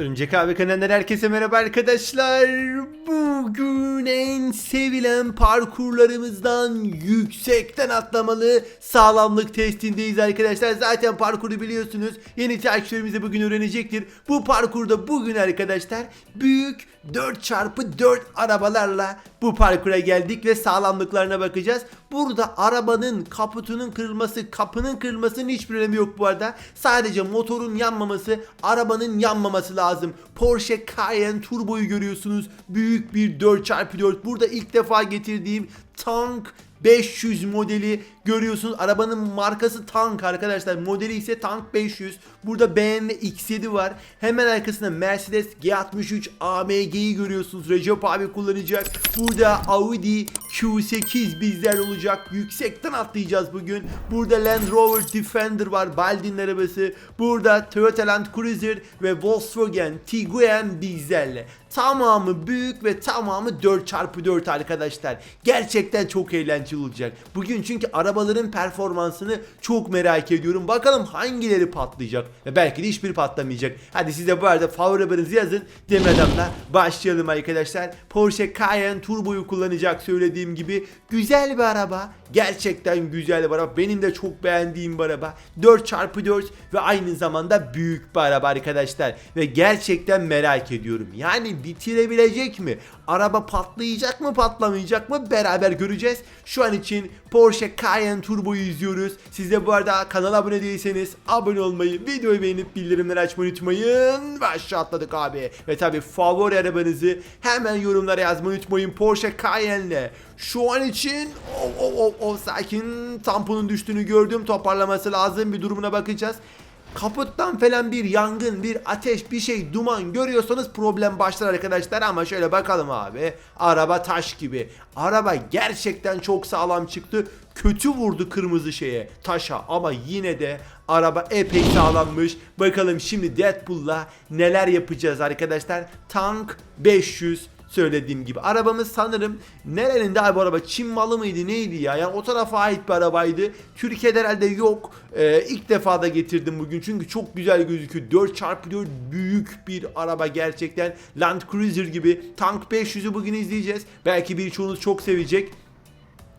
Örümcek abi kanalından herkese merhaba arkadaşlar. Bugün en sevilen parkurlarımızdan yüksekten atlamalı sağlamlık testindeyiz arkadaşlar. Zaten parkuru biliyorsunuz. Yeni takipçilerimiz de bugün öğrenecektir. Bu parkurda bugün arkadaşlar büyük 4x4 arabalarla bu parkura geldik ve sağlamlıklarına bakacağız. Burada arabanın kaputunun kırılması, kapının kırılmasının hiçbir önemi yok bu arada. Sadece motorun yanmaması, arabanın yanmaması lazım. Porsche Cayenne Turbo'yu görüyorsunuz. Büyük bir 4x4. Burada ilk defa getirdiğim tank 500 modeli görüyorsunuz. Arabanın markası tank arkadaşlar. Modeli ise tank 500. Burada BMW X7 var. Hemen arkasında Mercedes G63 AMG'yi görüyorsunuz. Recep abi kullanacak. Burada Audi Q8 bizler olacak. Yüksekten atlayacağız bugün. Burada Land Rover Defender var. Baldin arabası. Burada Toyota Land Cruiser ve Volkswagen Tiguan bizlerle. Tamamı büyük ve tamamı 4x4 arkadaşlar. Gerçekten çok eğlenceli olacak. Bugün çünkü arabaların performansını çok merak ediyorum. Bakalım hangileri patlayacak ve belki de hiçbir patlamayacak. Hadi siz de bu arada favori arabanızı yazın. Demeden de başlayalım arkadaşlar. Porsche Cayenne Turbo'yu kullanacak söylediğim gibi. Güzel bir araba. Gerçekten güzel bir araba. Benim de çok beğendiğim bir araba. 4x4 ve aynı zamanda büyük bir araba arkadaşlar. Ve gerçekten merak ediyorum. Yani bitirebilecek mi? Araba patlayacak mı patlamayacak mı beraber göreceğiz. Şu an için Porsche Cayenne Turbo'yu izliyoruz. Siz de bu arada kanala abone değilseniz abone olmayı, videoyu beğenip bildirimleri açmayı unutmayın. Ve aşağı atladık abi. Ve tabi favori arabanızı hemen yorumlara yazmayı unutmayın. Porsche Cayenne'le. Şu an için o o o o sakin tamponun düştüğünü gördüm. Toparlaması lazım. Bir durumuna bakacağız. Kaputtan falan bir yangın, bir ateş, bir şey, duman görüyorsanız problem başlar arkadaşlar ama şöyle bakalım abi. Araba taş gibi. Araba gerçekten çok sağlam çıktı. Kötü vurdu kırmızı şeye, taşa ama yine de araba epey sağlammış. Bakalım şimdi Deadpool'la neler yapacağız arkadaşlar. Tank 500 söylediğim gibi. Arabamız sanırım nerenin de bu araba Çin malı mıydı neydi ya? Yani o tarafa ait bir arabaydı. Türkiye'de herhalde yok. Ee, ilk defa da getirdim bugün çünkü çok güzel gözüküyor. 4x4 büyük bir araba gerçekten. Land Cruiser gibi. Tank 500'ü bugün izleyeceğiz. Belki birçoğunuz çok sevecek.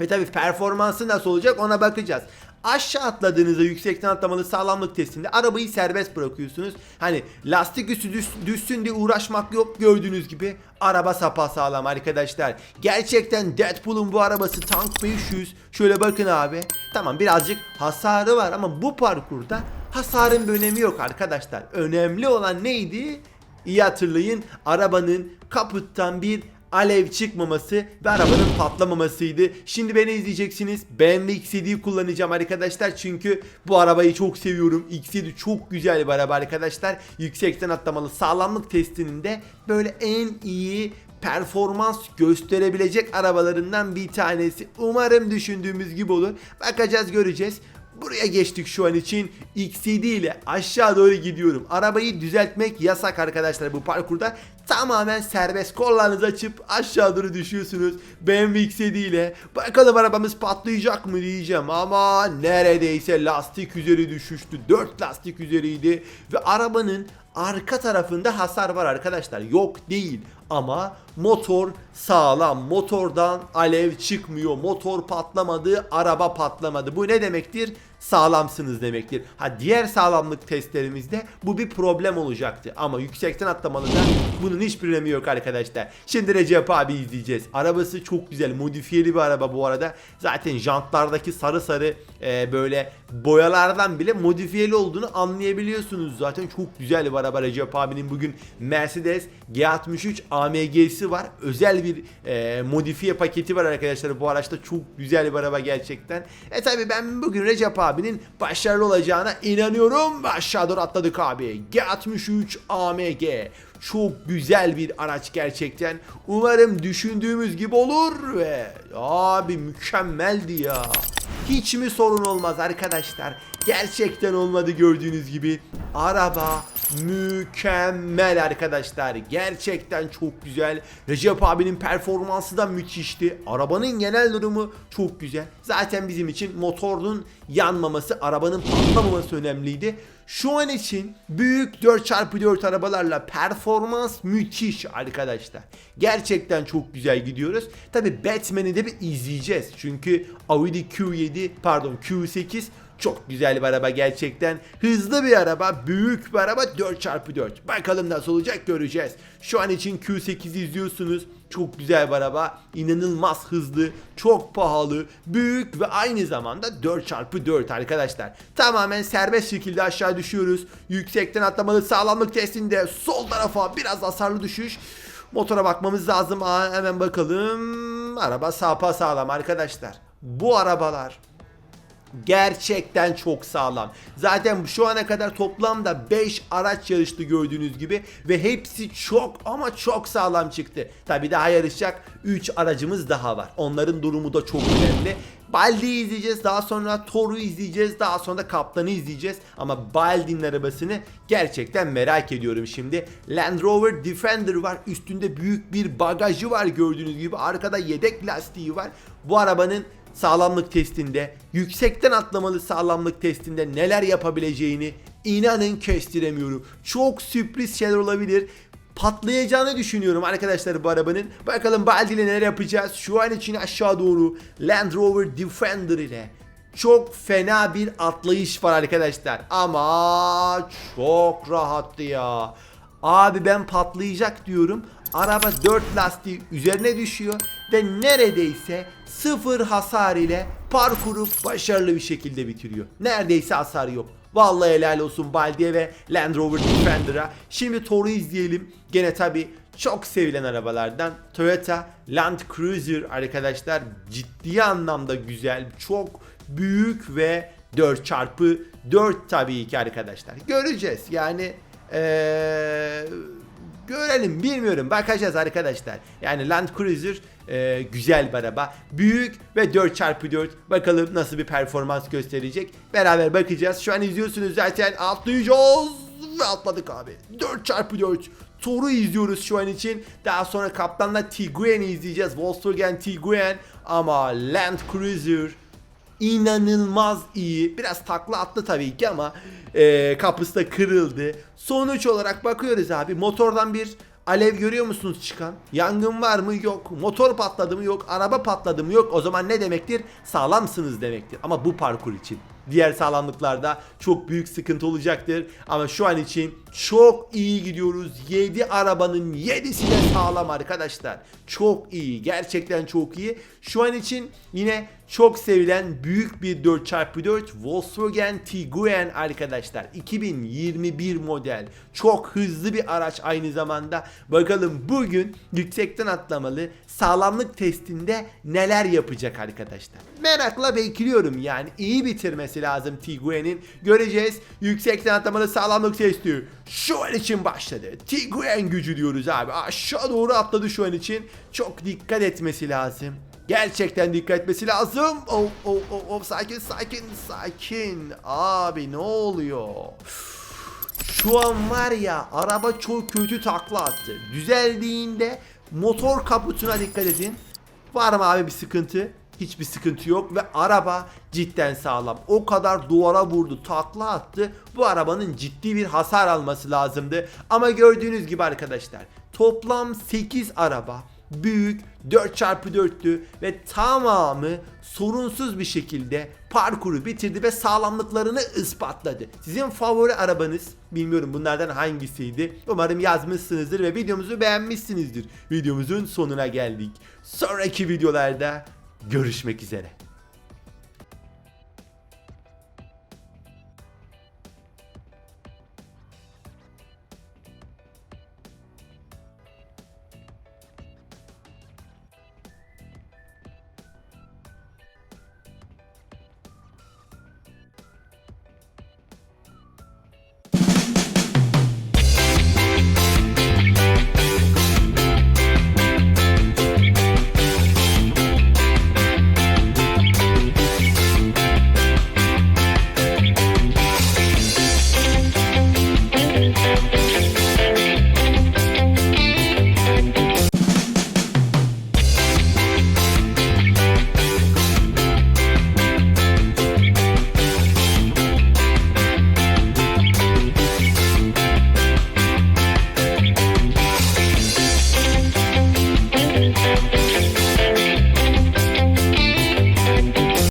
Ve tabii performansı nasıl olacak ona bakacağız. Aşağı atladığınızda yüksekten atlamalı sağlamlık testinde arabayı serbest bırakıyorsunuz. Hani lastik üstü düş, düşsün diye uğraşmak yok gördüğünüz gibi. Araba sapa sağlam arkadaşlar. Gerçekten Deadpool'un bu arabası Tank 500. Şöyle bakın abi. Tamam birazcık hasarı var ama bu parkurda hasarın bir önemi yok arkadaşlar. Önemli olan neydi? İyi hatırlayın arabanın kaputtan bir alev çıkmaması ve arabanın patlamamasıydı. Şimdi beni izleyeceksiniz. BMW X7'yi kullanacağım arkadaşlar. Çünkü bu arabayı çok seviyorum. X7 çok güzel bir araba arkadaşlar. Yüksekten atlamalı sağlamlık testinin de böyle en iyi performans gösterebilecek arabalarından bir tanesi. Umarım düşündüğümüz gibi olur. Bakacağız göreceğiz. Buraya geçtik şu an için. X7 ile aşağı doğru gidiyorum. Arabayı düzeltmek yasak arkadaşlar bu parkurda. Tamamen serbest kollarınızı açıp aşağı doğru düşüyorsunuz. BMW X7 ile. Bakalım arabamız patlayacak mı diyeceğim ama neredeyse lastik üzeri düşüştü. 4 lastik üzeriydi ve arabanın arka tarafında hasar var arkadaşlar. Yok değil ama motor sağlam. Motordan alev çıkmıyor. Motor patlamadı, araba patlamadı. Bu ne demektir? Sağlamsınız demektir. Ha diğer sağlamlık testlerimizde bu bir problem olacaktı. Ama yüksekten atlamalıda bunun hiçbir önemi yok arkadaşlar. Şimdi Recep abi izleyeceğiz. Arabası çok güzel. Modifiyeli bir araba bu arada. Zaten jantlardaki sarı sarı e, böyle boyalardan bile modifiyeli olduğunu anlayabiliyorsunuz. Zaten çok güzel bir araba Recep abinin bugün Mercedes G63 AMG'si var. Özel bir e, modifiye paketi var arkadaşlar. Bu araçta çok güzel bir araba gerçekten. E tabi ben bugün Recep abinin başarılı olacağına inanıyorum. Ve Aşağı doğru atladık abi. G63 AMG. Çok güzel bir araç gerçekten. Umarım düşündüğümüz gibi olur ve abi mükemmeldi ya. Hiç mi sorun olmaz arkadaşlar? Gerçekten olmadı gördüğünüz gibi. Araba mükemmel arkadaşlar. Gerçekten çok güzel. Recep abinin performansı da müthişti. Arabanın genel durumu çok güzel. Zaten bizim için motorun yanmaması, arabanın patlamaması önemliydi. Şu an için büyük 4x4 arabalarla performans müthiş arkadaşlar. Gerçekten çok güzel gidiyoruz. Tabi Batman'i de bir izleyeceğiz. Çünkü Audi Q7 pardon Q8 çok güzel bir araba gerçekten. Hızlı bir araba, büyük bir araba 4x4. Bakalım nasıl olacak göreceğiz. Şu an için Q8'i izliyorsunuz. Çok güzel bir araba. inanılmaz hızlı, çok pahalı, büyük ve aynı zamanda 4x4 arkadaşlar. Tamamen serbest şekilde aşağı düşüyoruz. Yüksekten atlamalı sağlamlık testinde sol tarafa biraz hasarlı düşüş. Motora bakmamız lazım. Aa, hemen bakalım. Araba sapa sağlam arkadaşlar. Bu arabalar gerçekten çok sağlam. Zaten şu ana kadar toplamda 5 araç yarıştı gördüğünüz gibi ve hepsi çok ama çok sağlam çıktı. Tabi daha yarışacak 3 aracımız daha var. Onların durumu da çok önemli. Baldi'yi izleyeceğiz. Daha sonra Thor'u izleyeceğiz. Daha sonra da Kaptan'ı izleyeceğiz. Ama Baldi'nin arabasını gerçekten merak ediyorum şimdi. Land Rover Defender var. Üstünde büyük bir bagajı var gördüğünüz gibi. Arkada yedek lastiği var. Bu arabanın sağlamlık testinde, yüksekten atlamalı sağlamlık testinde neler yapabileceğini inanın kestiremiyorum. Çok sürpriz şeyler olabilir. Patlayacağını düşünüyorum arkadaşlar bu arabanın. Bakalım Baldi ile neler yapacağız. Şu an için aşağı doğru Land Rover Defender ile çok fena bir atlayış var arkadaşlar. Ama çok rahattı ya. Abi ben patlayacak diyorum. Araba 4 lastiği üzerine düşüyor ve neredeyse sıfır hasar ile parkuru başarılı bir şekilde bitiriyor. Neredeyse hasar yok. Vallahi helal olsun Baldi'ye ve Land Rover Defender'a. Şimdi Thor'u izleyelim. Gene tabi çok sevilen arabalardan Toyota Land Cruiser arkadaşlar ciddi anlamda güzel, çok büyük ve 4x4 tabii ki arkadaşlar. Göreceğiz yani ee, görelim bilmiyorum bakacağız arkadaşlar. Yani Land Cruiser e, güzel bir araba. Büyük ve 4x4 bakalım nasıl bir performans gösterecek. Beraber bakacağız. Şu an izliyorsunuz zaten atlayacağız ve atladık abi. 4x4 Thor'u izliyoruz şu an için. Daha sonra kaptanla Tiguan'ı izleyeceğiz. Volkswagen Tiguan ama Land Cruiser inanılmaz iyi. Biraz takla attı tabii ki ama e, kapısı da kırıldı. Sonuç olarak bakıyoruz abi motordan bir alev görüyor musunuz çıkan? Yangın var mı? Yok. Motor patladı mı? Yok. Araba patladı mı? Yok. O zaman ne demektir? Sağlamsınız demektir. Ama bu parkur için. Diğer sağlamlıklarda çok büyük sıkıntı olacaktır. Ama şu an için çok iyi gidiyoruz. 7 arabanın 7'si de sağlam arkadaşlar. Çok iyi. Gerçekten çok iyi. Şu an için yine çok sevilen büyük bir 4x4 Volkswagen Tiguan arkadaşlar. 2021 model. Çok hızlı bir araç aynı zamanda. Bakalım bugün yüksekten atlamalı sağlamlık testinde neler yapacak arkadaşlar. Merakla bekliyorum yani. iyi bitirmesi lazım Tiguan'in. Göreceğiz. Yüksekten atlamalı sağlamlık testi şu an için başladı. Tiguan gücü diyoruz abi. Aşağı doğru atladı şu an için. Çok dikkat etmesi lazım. Gerçekten dikkat etmesi lazım. Oh, oh, oh, oh, sakin, sakin, sakin. Abi ne oluyor? Şu an var ya araba çok kötü takla attı. Düzeldiğinde motor kaputuna dikkat edin. Var mı abi bir sıkıntı? Hiçbir sıkıntı yok ve araba cidden sağlam. O kadar duvara vurdu, takla attı. Bu arabanın ciddi bir hasar alması lazımdı. Ama gördüğünüz gibi arkadaşlar toplam 8 araba büyük 4x4'tü ve tamamı sorunsuz bir şekilde parkuru bitirdi ve sağlamlıklarını ispatladı. Sizin favori arabanız bilmiyorum bunlardan hangisiydi. Umarım yazmışsınızdır ve videomuzu beğenmişsinizdir. Videomuzun sonuna geldik. Sonraki videolarda görüşmek üzere.